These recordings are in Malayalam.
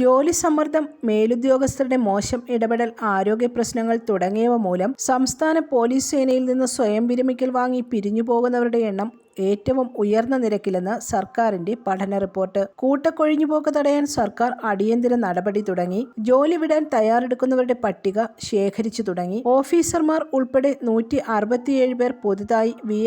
ജോലി സമ്മർദ്ദം മേലുദ്യോഗസ്ഥരുടെ മോശം ഇടപെടൽ ആരോഗ്യ പ്രശ്നങ്ങൾ തുടങ്ങിയവ മൂലം സംസ്ഥാന പോലീസ് സേനയിൽ നിന്ന് സ്വയം വിരമിക്കൽ വാങ്ങി പിരിഞ്ഞു പോകുന്നവരുടെ എണ്ണം ഏറ്റവും ഉയർന്ന നിരക്കിലെന്ന് സർക്കാരിന്റെ പഠന റിപ്പോർട്ട്. കൂട്ടക്കൊഴിഞ്ഞുപോക്ക് തടയാൻ സർക്കാർ അടിയന്തര നടപടി തുടങ്ങി. ജോലി വിടാൻ തയ്യാറെടുക്കുന്നവരുടെ പട്ടിക ശേഖരിച്ചു തുടങ്ങി. ഓഫീസർമാർ ഉൾപ്പെടെ നൂറ്റി പേർ പുതുതായി വി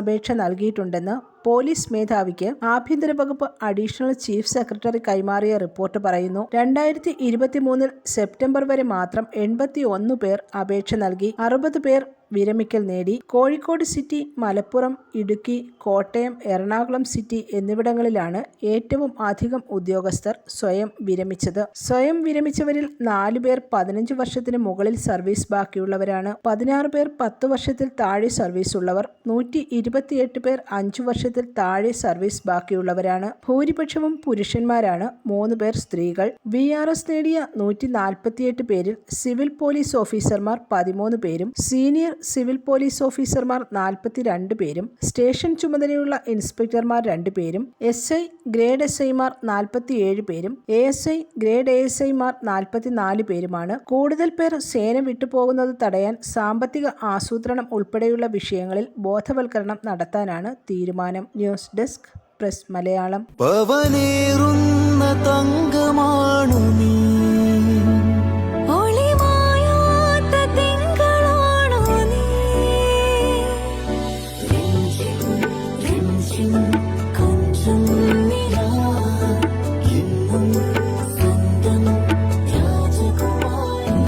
അപേക്ഷ നൽകിയിട്ടുണ്ടെന്ന് പോലീസ് മേധാവിക്ക് ആഭ്യന്തര വകുപ്പ് അഡീഷണൽ ചീഫ് സെക്രട്ടറി കൈമാറിയ റിപ്പോർട്ട് പറയുന്നു. രണ്ടായിരത്തി ഇരുപത്തിമൂന്നിൽ സെപ്റ്റംബർ വരെ മാത്രം എൺപത്തി ഒന്ന് പേർ അപേക്ഷ നൽകി. അറുപത് പേർ വിരമിക്കൽ നേടി. കോഴിക്കോട് സിറ്റി മലപ്പുറം ഇടുക്കി കോട്ടയം എറണാകുളം സിറ്റി എന്നിവിടങ്ങളിലാണ് ഏറ്റവും അധികം ഉദ്യോഗസ്ഥർ സ്വയം വിരമിച്ചത്. സ്വയം വിരമിച്ചവരിൽ നാലു പേർ പതിനഞ്ച് വർഷത്തിന് മുകളിൽ സർവീസ് ബാക്കിയുള്ളവരാണ്. പതിനാറ് പേർ പത്ത് വർഷത്തിൽ താഴെ സർവീസ് ഉള്ളവർ. നൂറ്റി ഇരുപത്തിയെട്ട് പേർ അഞ്ചു വർഷത്തിൽ താഴെ സർവീസ് ബാക്കിയുള്ളവരാണ്. ഭൂരിപക്ഷവും പുരുഷന്മാരാണ്. മൂന്ന് പേർ സ്ത്രീകൾ. വി ആർ എസ് നേടിയ നൂറ്റി നാൽപ്പത്തിയെട്ട് പേരിൽ സിവിൽ പോലീസ് ഓഫീസർമാർ പതിമൂന്ന് പേരും. സീനിയർ സിവിൽ പോലീസ് ഓഫീസർമാർ നാൽപ്പത്തിരണ്ട് പേരും സ്റ്റേഷൻ ചുമതലയുള്ള ഇൻസ്പെക്ടർമാർ രണ്ട് പേരും എസ് ഐ ഗ്രേഡ് എസ് ഐമാർ നാൽപ്പത്തിയേഴ് പേരും A S I grade A S ഐമാർ നാൽപ്പത്തിനാല് പേരുമാണ്. കൂടുതൽ പേർ സേന വിട്ടുപോകുന്നത് തടയാൻ സാമ്പത്തിക ആസൂത്രണം ഉൾപ്പെടെയുള്ള വിഷയങ്ങളിൽ ബോധവൽക്കരണം നടത്താനാണ് തീരുമാനം. News desk press Malayalam. രാജകുമാരി